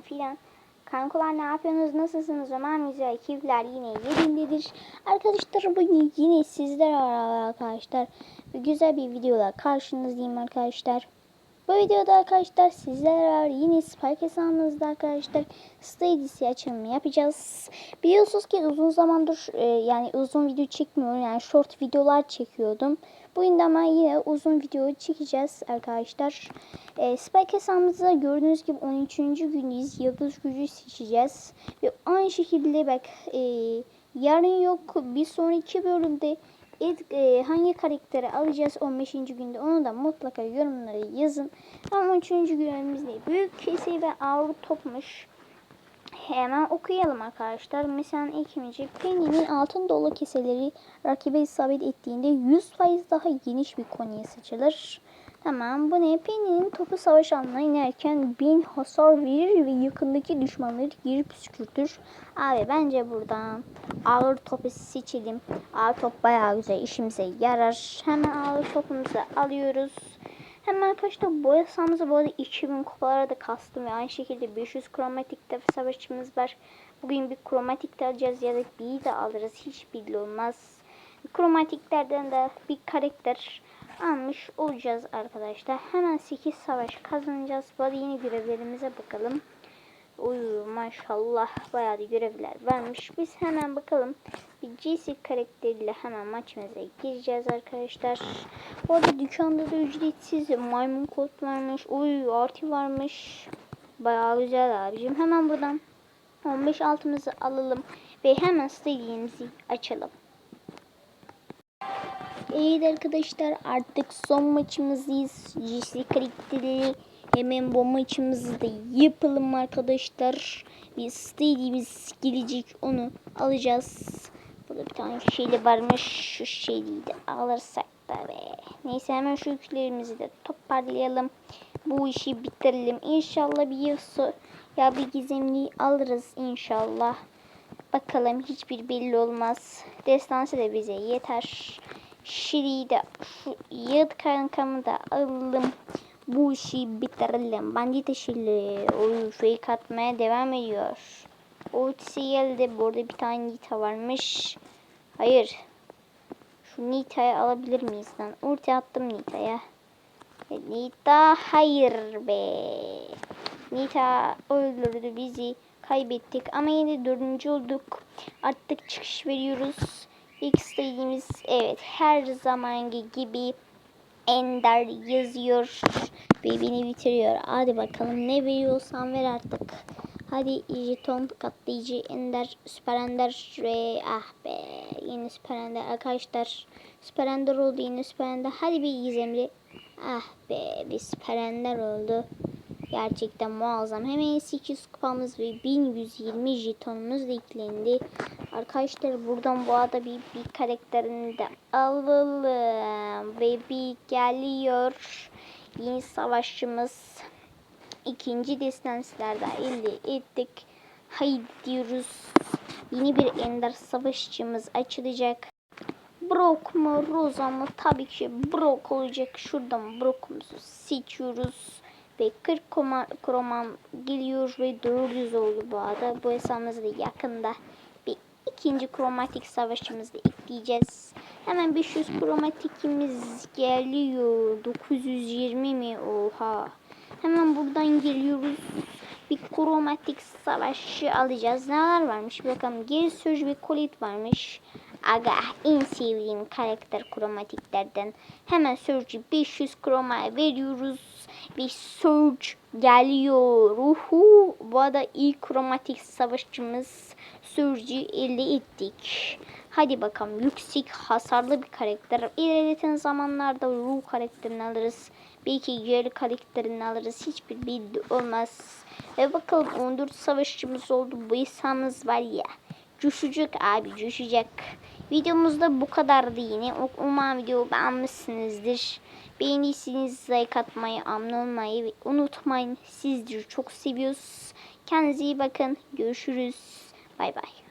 filan. Kankalar ne yapıyorsunuz? Nasılsınız? Ömer güzel keyifler yine yerindedir. Arkadaşlar bugün yine sizler var arkadaşlar. Güzel bir videola karşınızdayım arkadaşlar. Bu videoda arkadaşlar sizler var. Yine Spike hesabımızda arkadaşlar Stadia açılımı yapacağız. Biliyorsunuz ki uzun zamandır e, yani uzun video çekmiyorum. Yani short videolar çekiyordum. Bugün de ama yine uzun video çekeceğiz arkadaşlar. E, Spike hesabımızda gördüğünüz gibi 13. gündeyiz. Yıldız gücü seçeceğiz. Ve aynı şekilde bak e, yarın yok bir sonraki bölümde ilk, e, hangi karakteri alacağız 15. günde onu da mutlaka yorumlara yazın. Ama 13. günümüzde büyük kesi ve ağır topmuş. Hemen okuyalım arkadaşlar. Mesela ilkimici Penny'nin altın dolu keseleri rakibe isabet ettiğinde 100% daha geniş bir konuya seçilir. Tamam bu ne? Penny'nin topu savaş alanına inerken 1000 hasar verir ve yakındaki düşmanları geri püskürtür. Abi bence buradan ağır topu seçelim. Ağır top bayağı güzel işimize yarar. Hemen ağır topumuzu alıyoruz. Hemen arkadaşlar boya sahamızı bu arada 2000 kupalara da kastım ve aynı şekilde 500 kromatikte savaşçımız var. Bugün bir kromatik de alacağız ya da bir de alırız hiç belli olmaz. Kromatiklerden de bir karakter almış olacağız arkadaşlar. Hemen 8 savaş kazanacağız. Bu arada yeni görevlerimize bakalım. Maşallah bayağı görevler varmış. Biz hemen bakalım. Bir GC karakteriyle hemen maçımıza gireceğiz arkadaşlar. Bu arada dükkanda da ücretsiz maymun kod varmış. Uy artı varmış. Bayağı güzel abicim. Hemen buradan 15 altımızı alalım. Ve hemen stadium'imizi açalım. Evet arkadaşlar artık son maçımızdayız. GC karakteri Hemen bu maçımızı da yapalım arkadaşlar. Bir stadium'imiz gelecek onu alacağız. Burada bir tane şeyli varmış. Şu şeyliyi de alırsak da be. Neyse hemen şu yüklerimizi de toparlayalım. Bu işi bitirelim. İnşallah bir yoksa ya bir gizemliği alırız inşallah. Bakalım hiçbir belli olmaz. Destansı da bize yeter. Şiri'yi de şu yıt kankamı da alalım bu işi bitirelim. Bandit işiyle o fake atmaya devam ediyor. Ultisi geldi. Burada bir tane Nita varmış. Hayır. Şu Nita'yı alabilir miyiz lan? Ulti attım Nita'ya. E, Nita hayır be. Nita öldürdü bizi. Kaybettik ama yine dördüncü olduk. Artık çıkış veriyoruz. İlk istediğimiz evet her zamanki gibi Ender yazıyor ve bitiriyor. Hadi bakalım ne veriyorsan ver artık. Hadi jeton katlayıcı Ender, Süper Ender ve ah be yine Süper Ender arkadaşlar. Süper Ender oldu yine Süper Ender. Hadi bir gizemli. Ah be bir Süper Ender oldu. Gerçekten muazzam. Hemen 800 kupamız ve 1120 jetonumuz eklendi. Arkadaşlar buradan bu arada bir, bir karakterini de alalım. Ve bir geliyor. Yeni savaşçımız. ikinci destanslarda elde ettik. Haydi diyoruz. Yeni bir ender savaşçımız açılacak. Brock mu Rosa mı? Tabii ki Brock olacak. Şuradan Brock'umuzu seçiyoruz. Ve 40 kroman geliyor ve 400 oldu bu arada. Bu hesabımızda yakında bir ikinci kromatik savaşımızda ekleyeceğiz. Hemen 500 kromatikimiz geliyor. 920 mi? Oha. Hemen buradan geliyoruz. Bir kromatik savaşı alacağız. Neler varmış? Bakalım. Geri söz ve kolit varmış. Aga en sevdiğim karakter kromatiklerden. Hemen Surge'ü 500 kromaya veriyoruz. Bir Surge geliyor. Uhu. Bu arada ilk kromatik savaşçımız Surge'ü elde ettik. Hadi bakalım yüksek hasarlı bir karakter. İlerleyen zamanlarda ruh karakterini alırız. Belki yarı karakterini alırız. Hiçbir bildi olmaz. Ve bakalım 14 savaşçımız oldu. Bu insanımız var ya. Coşacak abi coşacak. Videomuzda bu kadardı yine. Umarım video beğenmişsinizdir. Beğendiyseniz like atmayı, abone olmayı unutmayın. Sizleri çok seviyoruz. Kendinize iyi bakın. Görüşürüz. Bay bay.